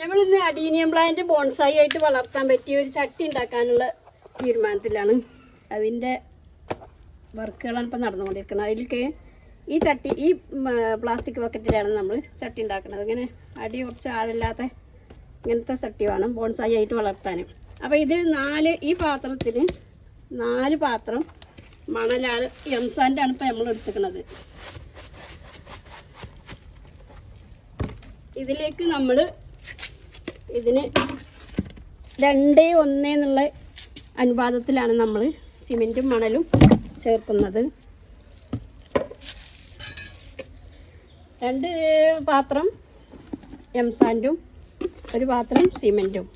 ഞങ്ങൾ ഇന്ന് adenium plant bonsai ആയിട്ട് വളർത്താൻ പറ്റിയ ഒരു ചട്ടി ഉണ്ടാക്കാനുള്ള തീരുമാനത്തിലാണ്. അതിന്റെ വർക്കുകളാണ് ഇപ്പം നടന്നുകൊണ്ടിരിക്കുന്നത്. അതിലേക്ക് ഈ ചട്ടി ഈ പ്ലാസ്റ്റിക് ബക്കറ്റിലാണ് നമ്മൾ ചട്ടി ഉണ്ടാക്കുന്നത്. ഇങ്ങനെ അടി കുറച്ച് ആളില്ലാത്ത ഇങ്ങനത്തെ ചട്ടി വേണം ബോൺസായി ആയിട്ട് വളർത്താൻ അപ്പോൾ ഇതിൽ നാല് ഈ പാത്രത്തിന് നാല് പാത്രം മണലാണ് എംസാന്റാണ് ഇപ്പോൾ നമ്മൾ എടുത്തിരിക്കുന്നത്. ഇതിലേക്ക് നമ്മൾ ഇതിന് രണ്ട് ഒന്ന് എന്നുള്ള അനുപാതത്തിലാണ് നമ്മൾ സിമെന്റും മണലും ചേർക്കുന്നത്. രണ്ട് പാത്രം എം സാൻഡും ഒരു പാത്രം സിമെന്റും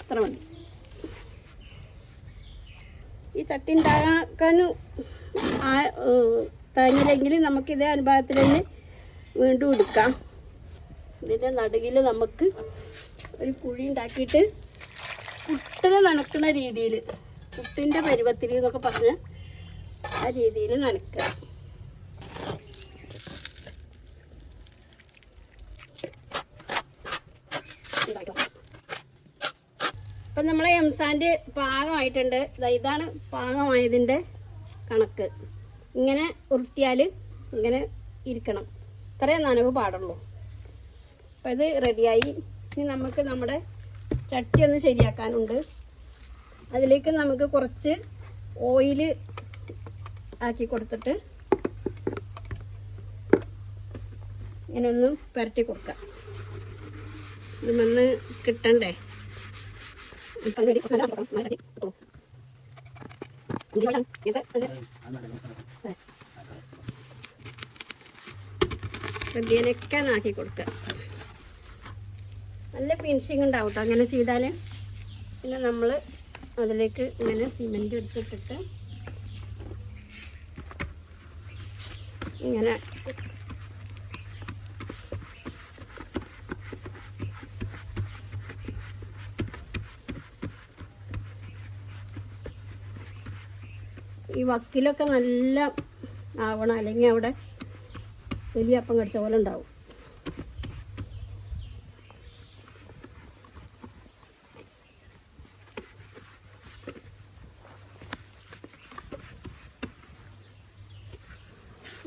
അത്ര മതി. ഈ ചട്ടി ഉണ്ടാക്കാൻ തന്നില്ലെങ്കിൽ നമുക്കിതേ അനുഭവത്തിൽ തന്നെ വീണ്ടും എടുക്കാം. ഇതിന്റെ നടുകിൽ നമുക്ക് ഒരു കുഴി ഉണ്ടാക്കിയിട്ട് പുട്ടിനെ നനക്കുന്ന രീതിയിൽ പുട്ടിന്റെ പരുവത്തിൽ എന്നൊക്കെ പറഞ്ഞ് ആ രീതിയിൽ നനക്കുക. ഇപ്പം നമ്മളെ എംസാന്റെ പാകമായിട്ടുണ്ട്. ഇതാണ് പാകമായതിന്റെ കണക്ക്. ഇങ്ങനെ ഉരുട്ടിയാൽ ഇങ്ങനെ ഇരിക്കണം. ഇത്രയും നനവ് പാടുള്ളൂ. അപ്പം ഇത് റെഡിയായി. ഇനി നമുക്ക് നമ്മുടെ ചട്ടി ഒന്ന് ശരിയാക്കാനുണ്ട്. അതിലേക്ക് നമുക്ക് കുറച്ച് ഓയിൽ ആക്കി കൊടുത്തിട്ട് ഇങ്ങനെ ഒന്ന് പുരട്ടി കൊടുക്കാം. ഇത് വന്ന് കിട്ടണ്ടേ? ഇപ്പം ready. നല്ല ആക്കണം. നല്ല ready. ഇട്ടോളൂ. ഇഞ്ചി വെള്ളം. ഇത് നല്ല അതെ. ഇതിനൊക്കെ നാക്കി കൊടുക്കുക. നല്ല ഫിനിഷിങ് ഉണ്ടാവും കേട്ടോ അങ്ങനെ ചെയ്താൽ പിന്നെ നമ്മൾ അതിലേക്ക് ഇങ്ങനെ സിമെന്റ് എടുത്തിട്ടിട്ട് ഇങ്ങനെ ഈ വക്കിലൊക്കെ നല്ല ആവണം. അല്ലെങ്കിൽ അവിടെ വലിയ അപ്പം കടിച്ച പോലെ ഉണ്ടാവും.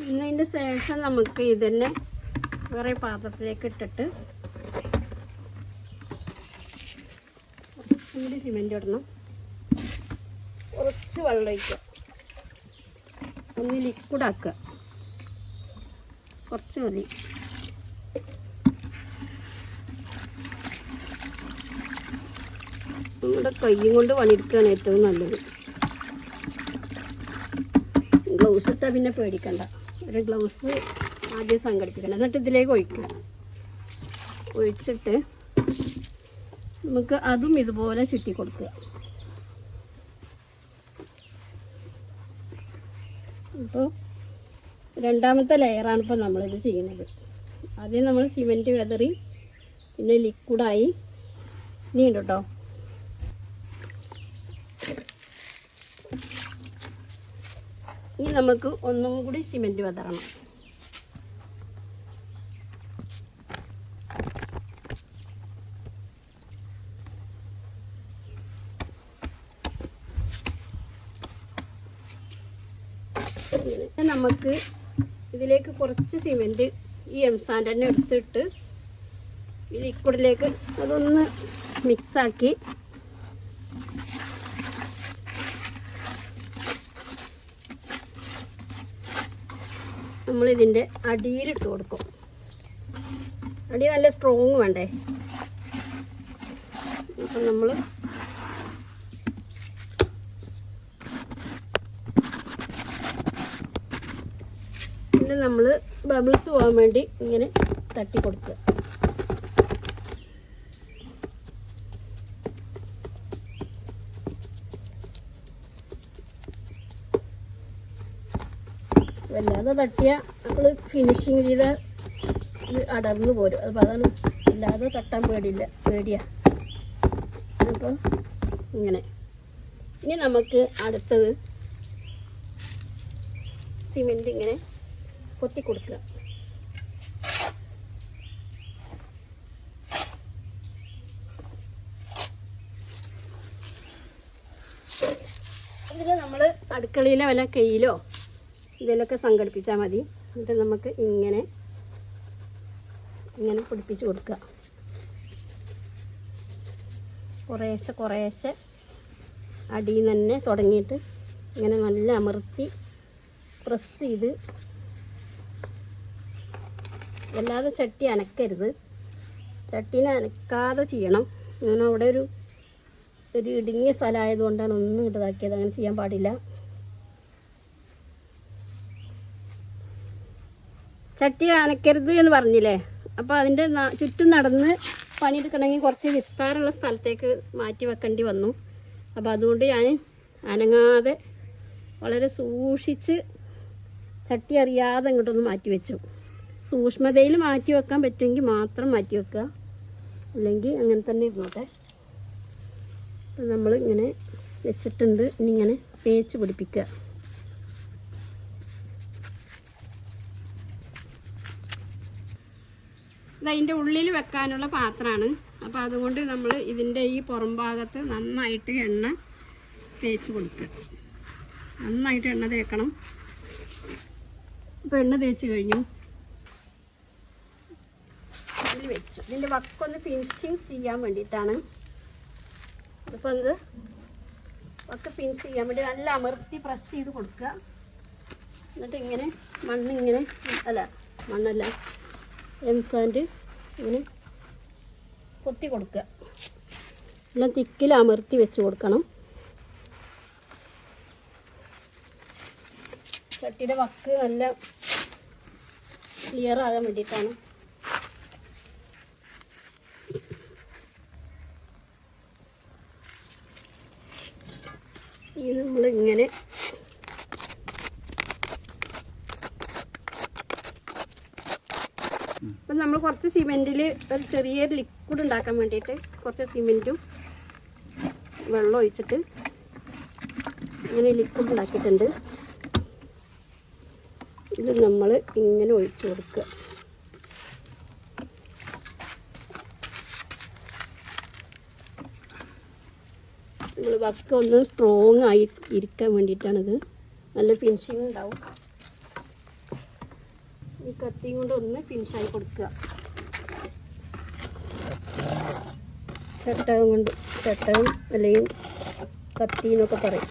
ഇന്നതിന്റെ ശേഷം നമുക്ക് ഇതന്നെ വേറെ പാത്രത്തിലേക്ക് ഇട്ടിട്ട് കുറച്ചും കൂടി സിമെന്റ് ഇടണം. കുറച്ച് വെള്ളം ഒഴിക്കുക. ഒന്ന് ലിക്വിഡ് ആക്കുക. കുറച്ച് മതി. നമ്മുടെ കയ്യും കൊണ്ട് പണിയെടുക്കുകയാണ് ഏറ്റവും നല്ലത്. ഗ്ലൗസ് ഇട്ടാൽ പിന്നെ പേടിക്കണ്ട. ഒരു ഗ്ലൗസ് ആദ്യം സംഘടിപ്പിക്കണം. എന്നിട്ട് ഇതിലേക്ക് ഒഴിക്കുക. ഒഴിച്ചിട്ട് നമുക്ക് അതും ഇതുപോലെ ചുറ്റി കൊടുക്കുക. അപ്പോൾ രണ്ടാമത്തെ ലെയറാണ് ഇപ്പോൾ നമ്മളിത് ചെയ്യുന്നത്. ആദ്യം നമ്മൾ സിമെന്റ് വെതറി പിന്നെ ലിക്വിഡായി. നീണ്ടു കേട്ടോ ഇനി നമുക്ക് ഒന്നും കൂടി സിമെന്റ് വെതറണം. നമുക്ക് ഇതിലേക്ക് കുറച്ച് സിമെന്റ് ഈ എംസാന്റെ തന്നെ എടുത്തിട്ട് ഈ ലിക്വിഡിലേക്ക് അതൊന്ന് മിക്സാക്കി നമ്മളിതിന്റെ അടിയിലിട്ട് കൊടുക്കും. അടി നല്ല സ്ട്രോങ് വേണ്ടേ? അപ്പം നമ്മൾ പിന്നെ നമ്മൾ ബബിൾസ് പോകാൻ വേണ്ടി ഇങ്ങനെ തട്ടി കൊടുക്കുക. വല്ലാതെ തട്ടിയ നമ്മൾ ഫിനിഷിങ് ചെയ്ത ഇത് അടർന്നു പോരും. അപ്പോൾ അതാണ് വല്ലാതെ തട്ടാൻ പേടിയില്ല പേടിയാ. അപ്പോൾ ഇങ്ങനെ. ഇനി നമുക്ക് അടുത്തത് സിമെന്റ് ഇങ്ങനെ കൊത്തി കൊടുക്കുക ഇതിൽ നമ്മൾ അടുക്കളയിലെ വല്ല കയ്യിലോ ഇതിലൊക്കെ സംഘടിപ്പിച്ചാൽ മതി. എന്നിട്ട് നമുക്ക് ഇങ്ങനെ ഇങ്ങനെ പിടിപ്പിച്ച് കൊടുക്കുക. കുറേശ്ശെ കുറേശ്ശെ അടിയിൽ നിന്ന് തന്നെ തുടങ്ങിയിട്ട് ഇങ്ങനെ നല്ല അമർത്തി പ്രസ് ചെയ്ത് അല്ലാതെ ചട്ടി അനക്കരുത്. ചട്ടീനെ അനക്കാതെ ചെയ്യണം. അങ്ങനെ അവിടെ ഒരു ഒരു ഇടുങ്ങിയ സ്ഥലമായതുകൊണ്ടാണ് ഒന്നും ഇട്ടതാക്കിയത് അങ്ങനെ ചെയ്യാൻ പാടില്ല. ചട്ടി അനക്കരുത് എന്ന് പറഞ്ഞില്ലേ? അപ്പോൾ അതിന്റെ ചുറ്റും നടന്ന് പണിയെടുക്കണമെങ്കിൽ കുറച്ച് വിസ്താരമുള്ള സ്ഥലത്തേക്ക് മാറ്റി വെക്കേണ്ടി വന്നു. അപ്പോൾ അതുകൊണ്ട് ഞാൻ അനങ്ങാതെ വളരെ സൂക്ഷിച്ച് ചട്ടി അറിയാതെ ഇങ്ങോട്ടൊന്ന് മാറ്റി വെച്ചു. സൂക്ഷ്മതയിൽ മാറ്റി വെക്കാൻ പറ്റുമെങ്കിൽ മാത്രം മാറ്റി വെക്കുക. അല്ലെങ്കിൽ അങ്ങനെ തന്നെ ഇരുന്നോട്ടെ അപ്പം നമ്മൾ ഇങ്ങനെ വെച്ചിട്ടുണ്ട്. ഇനി ഇങ്ങനെ തേച്ച് പിടിപ്പിക്കുക. ഇതതിന്റെ ഉള്ളിൽ വെക്കാനുള്ള പാത്രമാണ്. അപ്പോൾ അതുകൊണ്ട് നമ്മൾ ഇതിന്റെ ഈ പുറം ഭാഗത്ത് നന്നായിട്ട് എണ്ണ തേച്ച് കൊടുക്കുക. നന്നായിട്ട് എണ്ണ തേക്കണം. അപ്പോൾ എണ്ണ തേച്ച് കഴിഞ്ഞു ഇതിൽ വെച്ചു ഇതിന്റെ വക്കൊന്ന് ഫിനിഷിങ് ചെയ്യാൻ വേണ്ടിയിട്ടാണ്. അപ്പോൾ ഇത് വക്ക് ഫിനിഷ് ചെയ്യാൻ വേണ്ടി നല്ല അമർത്തി പ്രസ് ചെയ്ത് കൊടുക്കുക. എന്നിട്ട് ഇങ്ങനെ മണ്ണ് ഇങ്ങനെ അല്ല മണ്ണല്ല എംസാൻഡ് ഇങ്ങനെ കൊത്തി കൊടുക്കുക. എല്ലാം തിക്കിൽ അമർത്തി വെച്ച് കൊടുക്കണം. ചട്ടിയുടെ വക്ക് നല്ല ക്ലിയർ ആകാൻ വേണ്ടിയിട്ടാണ്. ഇത് നമ്മളിങ്ങനെ അപ്പം നമ്മൾ കുറച്ച് സിമെന്റിൽ ഒരു ചെറിയൊരു ലിക്വിഡ് ഉണ്ടാക്കാൻ വേണ്ടിയിട്ട് കുറച്ച് സിമെന്റും വെള്ളം ഒഴിച്ചിട്ട് ഇങ്ങനെ ലിക്വിഡ് ഉണ്ടാക്കിയിട്ടുണ്ട്. ഇത് നമ്മൾ ഇങ്ങനെ ഒഴിച്ചു കൊടുക്കുക നമ്മൾ വക്ക ഒന്ന് സ്ട്രോങ് ആയി ഇരിക്കാൻ വേണ്ടിയിട്ടാണിത്. നല്ല ഫിനിഷിങ് ഉണ്ടാവും. ഈ കത്തി കൊണ്ട് ഒന്ന് ഫിനിഷായി കൊടുക്കുക. ചട്ടകം കൊണ്ട് ചട്ടകം അല്ലെങ്കിൽ കത്തി എന്നൊക്കെ പറയും.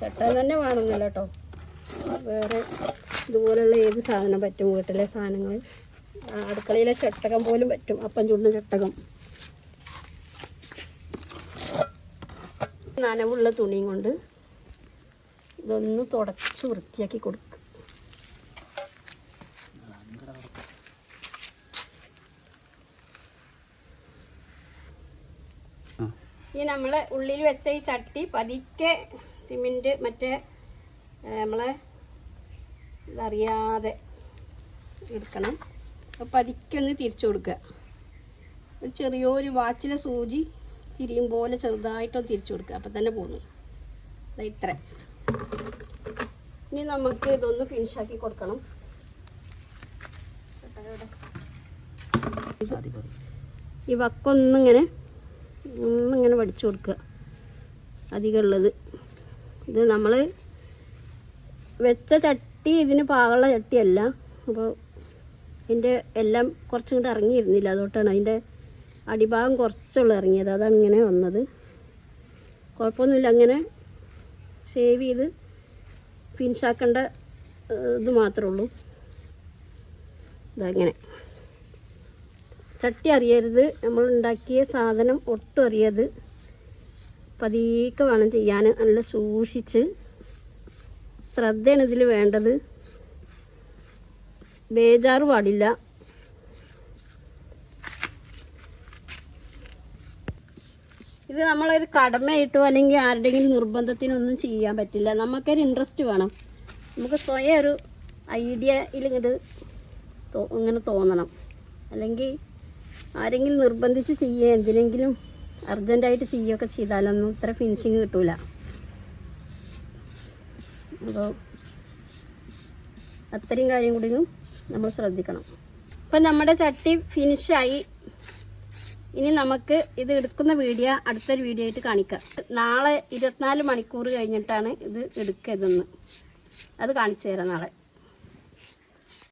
ചട്ടകം തന്നെ വേണമെന്നില്ല കേട്ടോ. വേറെ ഇതുപോലെയുള്ള ഏത് സാധനം പറ്റും? വീട്ടിലെ സാധനങ്ങൾ. അടുക്കളയിലെ ചട്ടകം പോലും പറ്റും. അപ്പം ചുടുന്ന ചട്ടകം. നനവുള്ള തുണിയും കൊണ്ട് ഇതൊന്ന് തുടച്ച് വൃത്തിയാക്കി കൊടുക്കുക ഈ നമ്മൾ ഉള്ളിൽ വെച്ച ഈ ചട്ടി പതിക്കെ സിമെന്റ് മറ്റേ നമ്മളെ ഇതറിയാതെ എടുക്കണം. അപ്പോൾ പതിക്കൊന്ന് തിരിച്ചു കൊടുക്കുക. ഒരു ചെറിയൊരു വാച്ചിലെ സൂചി തിരിയും പോലെ ചെറുതായിട്ടൊന്ന് തിരിച്ചു കൊടുക്കുക. അപ്പം തന്നെ പോന്നു ഇത്ര. ഇനി നമുക്ക് ഇതൊന്ന് ഫിനിഷ് ആക്കി കൊടുക്കണം. ഈ വക്കൊന്നിങ്ങനെ ഒന്നിങ്ങനെ വടിച്ചു കൊടുക്കുക. അധികമുള്ളത് ഇത് നമ്മൾ വെച്ച ചട്ടി ഇതിന് പാകമുള്ള ചട്ടിയല്ല. അപ്പോൾ ഇതിന്റെ എല്ലാം കുറച്ചും കൂടെ ഇറങ്ങിയിരുന്നില്ല. അതുകൊണ്ടാണ് അതിന്റെ അടിഭാഗം കുറച്ചുള്ള ഇറങ്ങിയത്. അതാണ് ഇങ്ങനെ വന്നത്. കുഴപ്പമൊന്നുമില്ല. അങ്ങനെ സേവ് ചെയ്ത് ഏഹ്, ഇത് മാത്രമേ ഉള്ളൂ. ഇതങ്ങനെ. ചട്ടി അറിയരുത് നമ്മൾ ഉണ്ടാക്കിയ സാധനം ഒട്ടും അറിയരുത് പതിക്കെ വേണം ചെയ്യാൻ. നല്ല സൂക്ഷിച്ച്. ശ്രദ്ധയാണ് ഇതിൽ വേണ്ടത്. ബേജാറ് പാടില്ല. ഇത് നമ്മളൊരു കടമയിട്ടോ അല്ലെങ്കിൽ ആരുടെയെങ്കിലും നിർബന്ധത്തിനൊന്നും ചെയ്യാൻ പറ്റില്ല. നമുക്കൊരു ഇൻട്രസ്റ്റ് വേണം. നമുക്ക് സ്വയം ഒരു ഐഡിയയിൽ ഇങ്ങോട്ട് ഇങ്ങനെ തോന്നണം. അല്ലെങ്കിൽ ആരെങ്കിലും നിർബന്ധിച്ച് ചെയ്യുക എന്തിനെങ്കിലും അർജന്റായിട്ട് ചെയ്യുകയൊക്കെ ചെയ്താലൊന്നും ഇത്ര ഫിനിഷിങ് കിട്ടൂല. അപ്പോൾ അത്രയും കാര്യം കൂടി നമ്മൾ ശ്രദ്ധിക്കണം. അപ്പം നമ്മുടെ ചട്ടി ഫിനിഷായി ഇനി നമുക്ക് ഇത് എടുക്കുന്ന വീഡിയോ അടുത്തൊരു വീഡിയോ ആയിട്ട് കാണിക്കാം. നാളെ ഇരുപത്തിനാല് മണിക്കൂർ കഴിഞ്ഞിട്ടാണ് ഇത് എടുക്കരുതെന്ന്. അത് കാണിച്ചു തരാം നാളെ.